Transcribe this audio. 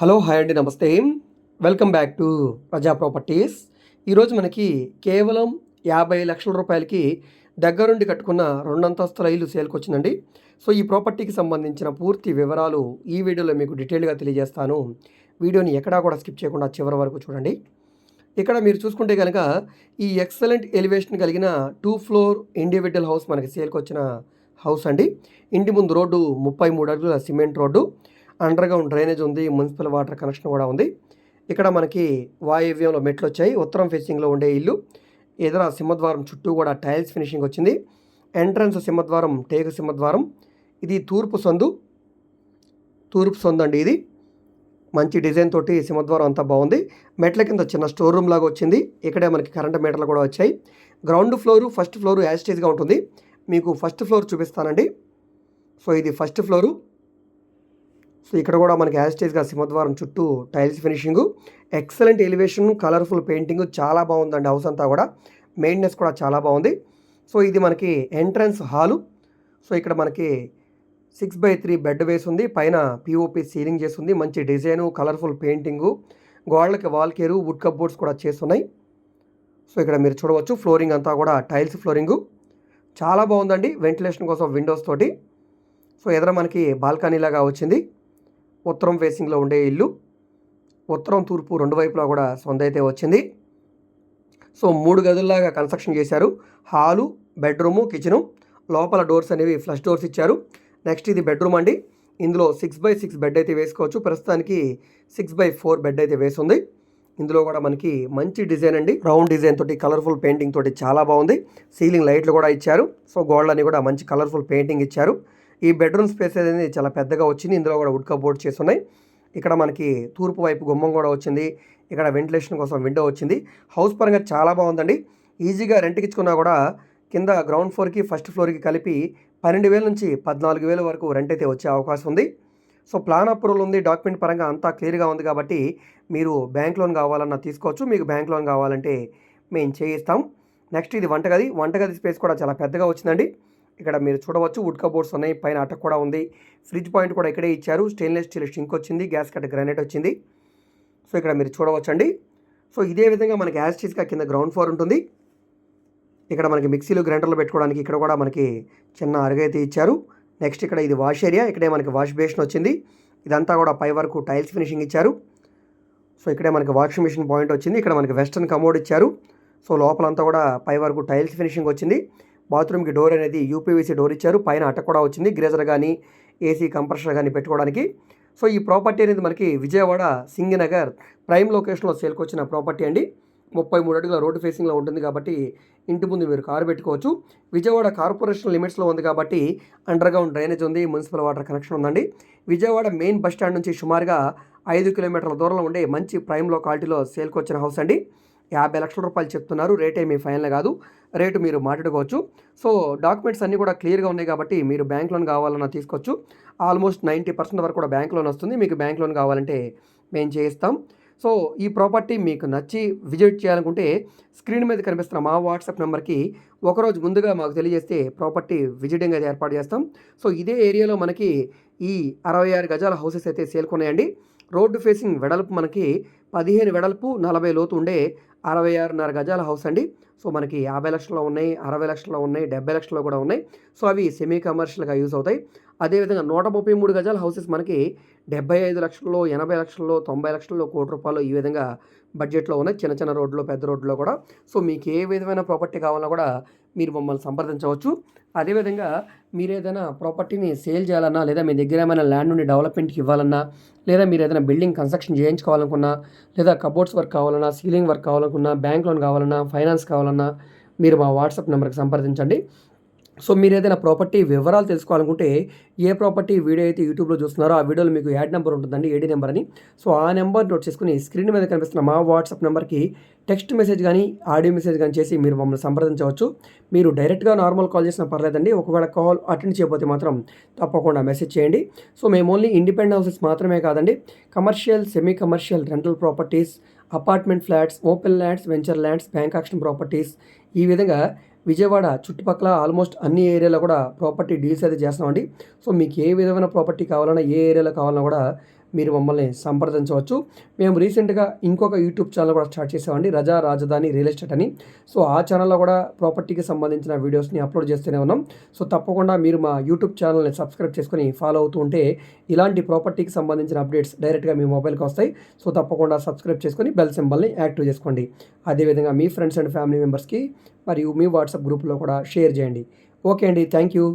Hello hi అండి నమస్తే. Welcome back to Praja properties. ఈరోజు మనకి కేవలం యాభై లక్షల రూపాయలకి దగ్గరుండి కట్టుకున్న రెండంతస్తుల ఇల్లు సేల్కి వచ్చిందండి. సో ఈ ప్రాపర్టీకి సంబంధించిన పూర్తి వివరాలు ఈ వీడియోలో మీకు డీటెయిల్గా తెలియజేస్తాను. వీడియోని ఎక్కడా కూడా స్కిప్ చేయకుండా చివరి వరకు చూడండి. ఇక్కడ మీరు చూసుకుంటే కనుక ఈ ఎక్సలెంట్ ఎలివేషన్ కలిగిన టూ ఫ్లోర్ ఇండివిజువల్ హౌస్ మనకి సేల్కి వచ్చిన హౌస్ అండి. ఇంటి ముందు రోడ్డు ముప్పై మూడు అడుగుల సిమెంట్ రోడ్డు. అండర్గ్రౌండ్ డ్రైనేజ్ ఉంది మున్సిపల్ వాటర్ కనెక్షన్ కూడా ఉంది. ఇక్కడ మనకి వాయువ్యంలో మెట్లు వచ్చాయి ఉత్తరం ఫేసింగ్లో ఉండే ఇల్లు ఎదుర సింహద్వారం చుట్టూ కూడా టైల్స్ ఫినిషింగ్ వచ్చింది. ఎంట్రన్స్ సింహద్వారం టేకు సింహద్వారం. ఇది తూర్పు సందు తూర్పు సందు అండి ఇది. మంచి డిజైన్ తోటి సింహద్వారం అంతా బాగుంది. మెట్ల కింద చిన్న స్టోర్ రూమ్ లాగా వచ్చింది. ఇక్కడే మనకి కరెంట్ మీటర్లు కూడా వచ్చాయి. గ్రౌండ్ ఫ్లోరు ఫస్ట్ ఫ్లోర్ యాస్టేజ్గా ఉంటుంది. మీకు ఫస్ట్ ఫ్లోర్ చూపిస్తానండి. సో ఇది ఫస్ట్ ఫ్లోరు. సో ఇక్కడ కూడా మనకి యాస్టేజ్గా సింహద్వారం చుట్టూ tiles finishing. Excellent elevation colourful painting చాలా బాగుందండి హౌస్ అంతా కూడా. మెయింటెనెన్స్ కూడా చాలా బాగుంది. సో ఇది మనకి ఎంట్రన్స్ హాలు సో ఇక్కడ మనకి సిక్స్ బై త్రీ బెడ్ వేసి ఉంది పైన పిఓపి సీలింగ్ చేసి ఉంది మంచి డిజైను కలర్ఫుల్ పెయింటింగు గోడలకి వాల్ కేరు వుడ్ కప్బోర్డ్స్ కూడా చేస్తున్నాయి. సో ఇక్కడ మీరు చూడవచ్చు ఫ్లోరింగ్ అంతా కూడా టైల్స్ ఫ్లోరింగు చాలా బాగుందండి వెంటిలేషన్ కోసం విండోస్ తోటి. సో ఎదుర మనకి బాల్కనీ లాగా వచ్చింది. ఉత్తరం ఫేసింగ్లో ఉండే ఇల్లు. ఉత్తరం తూర్పు రెండు వైపులా కూడా సొంత అయితే వచ్చింది. సో మూడు గదుల్లాగా కన్స్ట్రక్షన్ చేశారు. హాలు బెడ్రూము కిచెను లోపల డోర్స్ అనేవి ఫ్లష్ డోర్స్ ఇచ్చారు. నెక్స్ట్ ఇది బెడ్రూమ్ అండి. ఇందులో సిక్స్ బై సిక్స్ బెడ్ అయితే వేసుకోవచ్చు. ప్రస్తుతానికి సిక్స్ బై ఫోర్ బెడ్ అయితే వేసింది. ఇందులో కూడా మనకి మంచి డిజైన్ అండి. రౌండ్ డిజైన్ తోటి కలర్ఫుల్ పెయింటింగ్ తోటి చాలా బాగుంది. సీలింగ్ లైట్లు కూడా ఇచ్చారు. సో గోడలని కూడా మంచి కలర్ఫుల్ పెయింటింగ్ ఇచ్చారు. ఈ బెడ్రూమ్ స్పేస్ అనేది చాలా పెద్దగా వచ్చింది. ఇందులో కూడా వుడ్ కబోర్డ్ చేసి ఉన్నాయి ఇక్కడ మనకి తూర్పు వైపు గుమ్మం కూడా వచ్చింది. ఇక్కడ వెంటిలేషన్ కోసం విండో వచ్చింది. హౌస్ పరంగా చాలా బాగుందండి. ఈజీగా రెంట్కి ఇచ్చుకున్నా కూడా కింద గ్రౌండ్ ఫ్లోర్కి ఫస్ట్ ఫ్లోర్కి కలిపి పన్నెండు వేల నుంచి పద్నాలుగు వేల వరకు రెంట్ అయితే వచ్చే అవకాశం ఉంది. సో ప్లాన్ అప్రూవల్ ఉంది. డాక్యుమెంట్ పరంగా అంతా క్లియర్గా ఉంది కాబట్టి మీరు బ్యాంక్ లోన్ కావాలన్నా తీసుకోవచ్చు. మీకు బ్యాంక్ లోన్ కావాలంటే మేము చేయిస్తాం. నెక్స్ట్ ఇది వంటగది. వంటగది స్పేస్ కూడా చాలా పెద్దగా వచ్చిందండి. ఇక్కడ మీరు చూడవచ్చు వుడ్ కబోర్డ్స్ ఉన్నాయి. పైన అటక్ కూడా ఉంది. ఫ్రిడ్జ్ పాయింట్ కూడా ఇక్కడే ఇచ్చారు. స్టెయిన్లెస్ స్టీల్ షింక్ వచ్చింది. గ్యాస్ కట్ గ్రానైట్ వచ్చింది. సో ఇక్కడ మీరు చూడవచ్చండి. సో ఇదే విధంగా మనకి యాజ్ చీజ్గా కింద గ్రౌండ్ ఫ్లోర్ ఉంటుంది. ఇక్కడ మనకి మిక్సీలు గ్రైండర్లు పెట్టుకోవడానికి ఇక్కడ కూడా మనకి చిన్న అరుగైతే ఇచ్చారు. నెక్స్ట్ ఇక్కడ ఇది వాష్ ఏరియా. ఇక్కడే మనకి వాష్ బేసిన్ వచ్చింది. ఇదంతా కూడా పై వరకు టైల్స్ ఫినిషింగ్ ఇచ్చారు. సో ఇక్కడే మనకి వాషింగ్ మిషన్ పాయింట్ వచ్చింది. ఇక్కడ మనకి వెస్టర్న్ కమోడ్ ఇచ్చారు. సో లోపలంతా కూడా పై వరకు టైల్స్ ఫినిషింగ్ వచ్చింది. బాత్రూమ్కి డోర్ అనేది యూపీవీసీ డోర్ ఇచ్చారు. పైన అట్ట కూడా వచ్చింది. గ్రేజర్ కానీ ఏసీ కంప్రెషర్ కానీ పెట్టుకోవడానికి. సో ఈ ప్రాపర్టీ అనేది మనకి విజయవాడ సింగినగర్ ప్రైమ్ లొకేషన్లో సేల్కి వచ్చిన ప్రాపర్టీ అండి. ముప్పై మూడు అడుగుల రోడ్డు ఫేసింగ్లో ఉంటుంది కాబట్టి ఇంటి ముందు మీరు కారు పెట్టుకోవచ్చు. విజయవాడ కార్పొరేషన్ లిమిట్స్లో ఉంది కాబట్టి అండర్గ్రౌండ్ డ్రైనేజ్ ఉంది మున్సిపల్ వాటర్ కనెక్షన్ ఉందండి. విజయవాడ మెయిన్ బస్ స్టాండ్ నుంచి సుమారుగా ఐదు కిలోమీటర్ల దూరంలో ఉండే మంచి ప్రైమ్ లొకాలిటీలో సేల్కి వచ్చిన హౌస్ అండి. యాభై లక్షల రూపాయలు చెప్తున్నారు. రేట్ ఏమీ ఫైనల్ కాదు. రేటు మీరు మాట్లాడుకోవచ్చు. సో డాక్యుమెంట్స్ అన్నీ కూడా క్లియర్గా ఉన్నాయి కాబట్టి మీరు బ్యాంక్ లోన్ కావాలన్నా తీసుకోవచ్చు. ఆల్మోస్ట్ నైంటీ పర్సెంట్ వరకు కూడా బ్యాంక్ లోన్ వస్తుంది. మీకు బ్యాంక్ లోన్ కావాలంటే మేము చేయిస్తాం. సో ఈ ప్రాపర్టీ మీకు నచ్చి విజిట్ చేయాలనుకుంటే స్క్రీన్ మీద కనిపిస్తున్న మా వాట్సాప్ నెంబర్కి ఒకరోజు ముందుగా మాకు తెలియజేస్తే ప్రాపర్టీ విజిటింగ్ అది ఏర్పాటు చేస్తాం. సో ఇదే ఏరియాలో మనకి ఈ అరవై ఆరు గజాల హౌసెస్ అయితే సేల్కొన్నాయండి. రోడ్డు ఫేసింగ్ వెడల్పు మనకి పదిహేను వెడల్పు నలభై లోతు ఉండే అరవై ఆరున్నర గజాల హౌస్ అండి. సో మనకి యాభై లక్షల్లో ఉన్నాయి అరవై లక్షల్లో ఉన్నాయి డెబ్బై లక్షల్లో కూడా ఉన్నాయి. సో అవి సెమీ కమర్షియల్గా యూస్ అవుతాయి. అదేవిధంగా నూట ముప్పై మూడు గజాల హౌసెస్ మనకి డెబ్బై ఐదు లక్షల్లో ఎనభై లక్షల్లో తొంభై లక్షల్లో కోటి రూపాయలు ఈ విధంగా బడ్జెట్లో ఉన్నాయి. చిన్న చిన్న రోడ్లో పెద్ద రోడ్లో కూడా. సో మీకు ఏ విధమైన ప్రాపర్టీ కావాలన్నా కూడా మీరు మమ్మల్ని సంప్రదించవచ్చు. అదేవిధంగా మీరు ఏదైనా ప్రాపర్టీని సేల్ చేయాలన్నా లేదా మీ దగ్గర ఏమైనా ల్యాండ్ నుండి డెవలప్మెంట్కి ఇవ్వాలన్నా లేదా మీరు ఏదైనా బిల్డింగ్ కన్స్ట్రక్షన్ చేయించుకోవాలనుకున్నా లేదా కబోర్డ్స్ వర్క్ కావాలన్నా సీలింగ్ వర్క్ కావాలనుకున్నా బ్యాంక్ లోన్ కావాలన్నా ఫైనాన్స్ కావాలన్నా మీరు మా వాట్సాప్ నెంబర్కి సంప్రదించండి. సో మీరు ఏదైనా ప్రాపర్టీ వివరాలు తెలుసుకోవాలనుకుంటే ఏ ప్రాపర్టీ వీడియో అయితే యూట్యూబ్లో చూస్తున్నారో ఆ వీడియోలో మీకు యాడ్ నెంబర్ ఉంటుందండి ఏడీ నెంబర్ అని. సో ఆ నెంబర్ నోట్ చేసుకుని స్క్రీన్ మీద కనిపిస్తున్న మా వాట్సాప్ నెంబర్కి టెక్స్ట్ మెసేజ్ కానీ ఆడియో మెసేజ్ కానీ చేసి మీరు మమ్మల్ని సంప్రదించవచ్చు. మీరు డైరెక్ట్గా నార్మల్ కాల్ చేసినా పర్లేదండి ఒకవేళ కాల్ అటెండ్ చేయకపోతే మాత్రం తప్పకుండా మెసేజ్ చేయండి. సో మేము ఓన్లీ ఇండిపెండెంట్ హౌసెస్ మాత్రమే కాదండి commercial semi commercial rental properties apartment flats open lands venture lands bank auction properties ఈ విధంగా విజయవాడ చుట్టుపక్కల ఆల్మోస్ట్ అన్ని ఏరియాలో కూడా ప్రాపర్టీ డీల్స్ అయితే చేస్తామండి సో మీకు ఏ విధమైన ప్రాపర్టీ కావాలన్నా ఏ ఏరియాలో కావాలన్నా కూడా మీరు మమ్మల్ని సంప్రదించవచ్చు. మేము రీసెంట్గా ఇంకొక యూట్యూబ్ ఛానల్ కూడా స్టార్ట్ చేసామండి రజా రాజధాని రియల్ ఎస్టేట్ అని. సో ఆ ఛానల్లో కూడా ప్రాపర్టీకి సంబంధించిన వీడియోస్ని అప్లోడ్ చేస్తూనే ఉన్నాం. సో తప్పకుండా మీరు మా యూట్యూబ్ ఛానల్ని సబ్స్క్రైబ్ చేసుకొని ఫాలో అవుతూ ఉంటే ఇలాంటి ప్రాపర్టీకి సంబంధించిన అప్డేట్స్ డైరెక్ట్గా మీ మొబైల్కి వస్తాయి. సో తప్పకుండా సబ్స్క్రైబ్ చేసుకొని బెల్ సింబల్ని యాక్టివ్ చేసుకోండి. అదేవిధంగా మీ ఫ్రెండ్స్ అండ్ ఫ్యామిలీ మెంబర్స్కి మరియు మీ వాట్సాప్ గ్రూప్లో కూడా షేర్ చేయండి. ఓకే అండి థ్యాంక్ యూ.